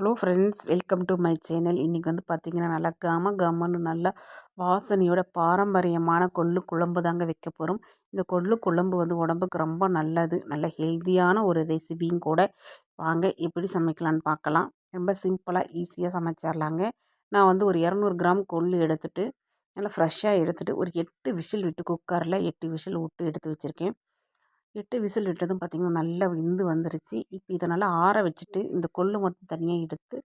Hello friends welcome to my channel இன்றைக்கி வந்து பார்த்திங்கன்னா நல்லா கம கமன்னு நல்லா வாசனையோட பாரம்பரியமான கொள்ளு குழம்பு தாங்க வைக்க போகிறோம் இந்த கொள்ளு குழம்பு வந்து உடம்புக்கு ரொம்ப நல்லது. நல்ல ஹெல்த்தியான ஒரு ரெசிபியும் கூட வாங்க எப்படி சமைக்கலான்னு பார்க்கலாம் ரொம்ப சிம்பிளாக ஈஸியாக சமைச்சிடலாங்க நான் வந்து ஒரு இரநூறு கிராம் கொள்ளு எடுத்துகிட்டு நல்லா ஃப்ரெஷ்ஷாக எடுத்துகிட்டு ஒரு எட்டு விஷில் விட்டு குக்கரில் எட்டு விஷில் விட்டு எடுத்து வச்சுருக்கேன். எட்டு விசில் விட்டதும் பார்த்திங்கன்னா நல்லா வெந்து வந்துருச்சு. இப்போ இதை நல்லா ஆற வச்சுட்டு இந்த கொள்ளு மட்டும் தனியாக எடுத்து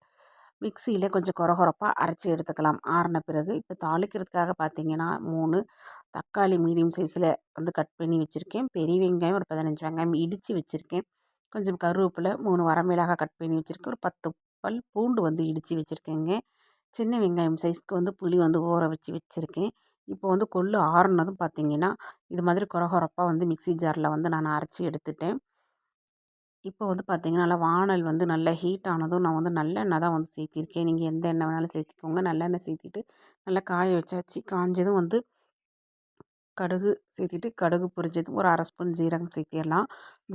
மிக்சியில் கொஞ்சம் குறகுறப்பாக அரைச்சி எடுத்துக்கலாம். ஆறின பிறகு இப்போ தாளிக்கிறதுக்காக பார்த்திங்கன்னா மூணு தக்காளி மீடியம் சைஸில் வந்து கட் பண்ணி வச்சுருக்கேன். பெரிய வெங்காயம் ஒரு பதினஞ்சு வெங்காயம் இடித்து வச்சுருக்கேன். கொஞ்சம் கருவேப்பிலை மூணு வரமிளகாய் கட் பண்ணி வச்சுருக்கேன். ஒரு பத்து பல் பூண்டு வந்து இடித்து வச்சுருக்கேங்க. சின்ன வெங்காயம் சைஸ்க்கு வந்து புளி வந்து ஊற வச்சு வச்சுருக்கேன். இப்போ வந்து கொள்ளு ஆறுனதும் பார்த்திங்கன்னா இது மாதிரி கொரகொரப்பாக வந்து மிக்சி ஜாரில் வந்து நான் அரைச்சி எடுத்துட்டேன். இப்போ வந்து பார்த்திங்கன்னா நல்லா வானல் வந்து நல்லா ஹீட் ஆனதும் நான் வந்து நல்லெண்ணெய் தான் வந்து சேர்த்திருக்கேன். நீங்கள் எந்த எண்ணெய் வேணாலும் சேர்த்திக்கோங்க. நல்லெண்ணெய் சேர்த்திட்டு நல்லா காய வச்சாச்சு. காஞ்சதும் வந்து கடுகு சேர்த்திட்டு கடுகு பொரிஞ்சதும் ஒரு அரை ஸ்பூன் ஜீரகம் சேர்த்திடலாம்.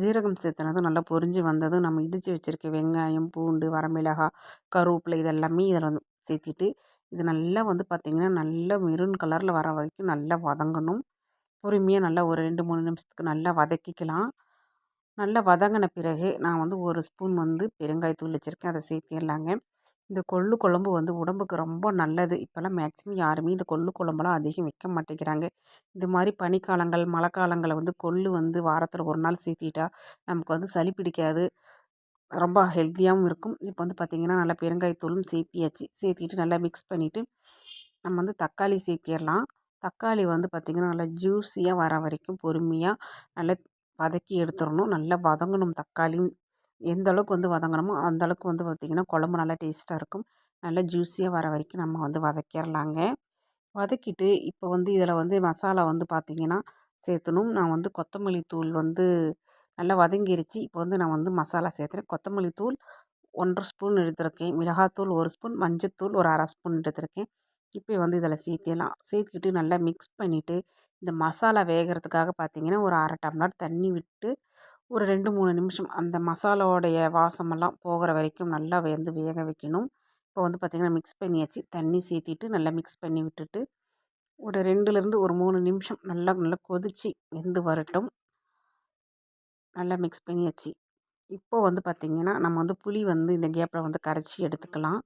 ஜீரகம் சேர்த்துனதும் நல்லா பொரிஞ்சு வந்ததும் நம்ம இடித்து வச்சுருக்க வெங்காயம் பூண்டு வரமிளகாய் கருவேப்பிலை இதெல்லாமே இதில் வந்து சேர்த்திட்டு இது நல்லா வந்து பார்த்திங்கன்னா நல்லா மெரூன் கலரில் வர வரைக்கும் நல்லா வதங்கணும். பொறுமையாக நல்லா ஒரு ரெண்டு மூணு நிமிஷத்துக்கு நல்லா வதக்கிக்கலாம். நல்லா வதங்கின பிறகு நான் வந்து ஒரு ஸ்பூன் வந்து பெருங்காயத்தூள் வச்சுருக்கேன். அதை சேர்த்திடலாங்க இந்த கொள்ளு குழம்பு வந்து உடம்புக்கு ரொம்ப நல்லது. இப்போல்லாம் மேக்ஸிமம் யாருமே இந்த கொள்ளு குழம்புலாம் அதிகம் வைக்க மாட்டேங்கிறாங்க. இது மாதிரி பனிக்காலங்கள் மழை காலங்களில் வந்து கொள்ளு வந்து வாரத்தில் ஒரு நாள் சேர்த்திட்டா நமக்கு வந்து சளி பிடிக்காது. ரொம்ப ஹெல்த்தியாகவும் இருக்கும். இப்போ வந்து பார்த்திங்கன்னா நல்லா பெருங்காயத்தூளும் சேர்த்தியாச்சு சேர்த்திட்டு நல்லா மிக்ஸ் பண்ணிவிட்டு நம்ம வந்து தக்காளி சேர்த்திடலாம் தக்காளி வந்து பார்த்திங்கன்னா நல்லா ஜூஸியாக வர வரைக்கும் பொறுமையாக நல்லா வதக்கி எடுத்துடணும் நல்லா வதங்கணும் தக்காளியும். எந்த அளவுக்கு வந்து வதங்கணுமோ அந்த அளவுக்கு வந்து பார்த்திங்கன்னா குழம்பு நல்லா டேஸ்ட்டாக இருக்கும். நல்லா ஜூஸியாக வர வரைக்கும் நம்ம வந்து வதக்கிடலாங்க வதக்கிட்டு இப்போ வந்து இதில் வந்து மசாலா வந்து பார்த்திங்கன்னா சேர்த்தணும் நான் வந்து கொத்தமல்லி தூள் வந்து நல்லா வதங்கிருச்சு. இப்போ வந்து நான் வந்து மசாலா சேர்த்துறேன். கொத்தமல்லி தூள் ஒன்றரை ஸ்பூன் எடுத்துருக்கேன். மிளகாத்தூள் ஒரு ஸ்பூன் மஞ்சத்தூள் ஒரு அரை ஸ்பூன் எடுத்துருக்கேன். இப்போ வந்து இதில் சேர்த்திடலாம். சேர்த்துக்கிட்டு நல்லா மிக்ஸ் பண்ணிவிட்டு இந்த மசாலா வேகிறதுக்காக பார்த்திங்கன்னா ஒரு அரை டம்ளர் தண்ணி விட்டு ஒரு ரெண்டு மூணு நிமிஷம் அந்த மசாலாவோடைய வாசமெல்லாம் போகிற வரைக்கும் நல்லா வந்து வேக வைக்கணும். இப்போ வந்து பார்த்திங்கன்னா மிக்ஸ் பண்ணியாச்சு. தண்ணி சேர்த்திட்டு நல்லா மிக்ஸ் பண்ணி விட்டுட்டு ஒரு ரெண்டுலேருந்து ஒரு மூணு நிமிஷம் நல்லா நல்லா கொதித்து வெந்து வரட்டும். நல்லா மிக்ஸ் பண்ணியாச்சு. இப்போது வந்து பார்த்திங்கன்னா நம்ம வந்து புளி வந்து இந்த கேப்பில் வந்து கரைச்சி எடுத்துக்கலாம்.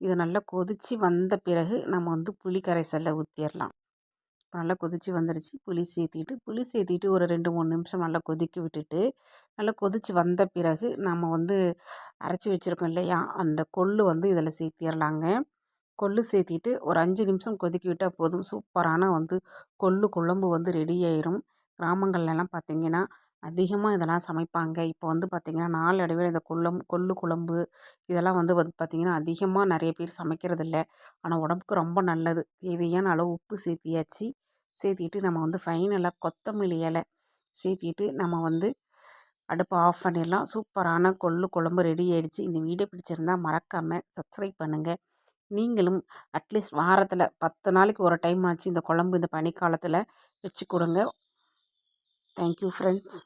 இது நல்லா கொதித்து வந்த பிறகு நம்ம வந்து புளி கரைசலில் ஊற்றிடலாம் இப்போ நல்லா கொதித்து வந்துடுச்சு புளி சேர்த்திட்டு புளி சேர்த்திட்டு ஒரு ரெண்டு மூணு நிமிஷம் நல்லா கொதிக்க விட்டுட்டு நல்லா கொதித்து வந்த பிறகு நம்ம வந்து அரைச்சி வச்சுருக்கோம் இல்லையா? அந்த கொள்ளு வந்து இதில் சேர்த்திடலாங்க கொள்ளு சேர்த்திட்டு ஒரு அஞ்சு நிமிஷம் கொதிக்க விட்டால் போதும். சூப்பரான வந்து கொள்ளு குழம்பு வந்து ரெடி ஆயிரும். கிராமங்கள்லலாம் பார்த்திங்கன்னா அதிகமாக இதெல்லாம் சமைப்பாங்க. இப்போ வந்து பார்த்திங்கன்னா நாளடைவில் இந்த கொல்லம் கொள்ளு குழம்பு இதெல்லாம் வந்து வந்து பார்த்திங்கன்னா அதிகமாக நிறைய பேர் சமைக்கிறதில்ல. ஆனால் உடம்புக்கு ரொம்ப நல்லது. தேவையான அளவு உப்பு சேர்த்தியாச்சு சேர்த்திட்டு நம்ம வந்து ஃபைனலாக கொத்தமல்லி இலை சேர்த்திட்டு நம்ம வந்து அடுப்பை ஆஃப் பண்ணிடலாம். சூப்பரான கொள்ளு குழம்பு ரெடி ஆகிடுச்சு இந்த வீடியோ பிடிச்சிருந்தா மறக்காமல் சப்ஸ்கிரைப் பண்ணுங்கள் நீங்களும் அட்லீஸ்ட் வாரத்தில் பத்து நாளைக்கு ஒரு டைம் ஆச்சு இந்த குழம்பு இந்த பனிக்காலத்தில் வச்சு கொடுங்க. Thank you friends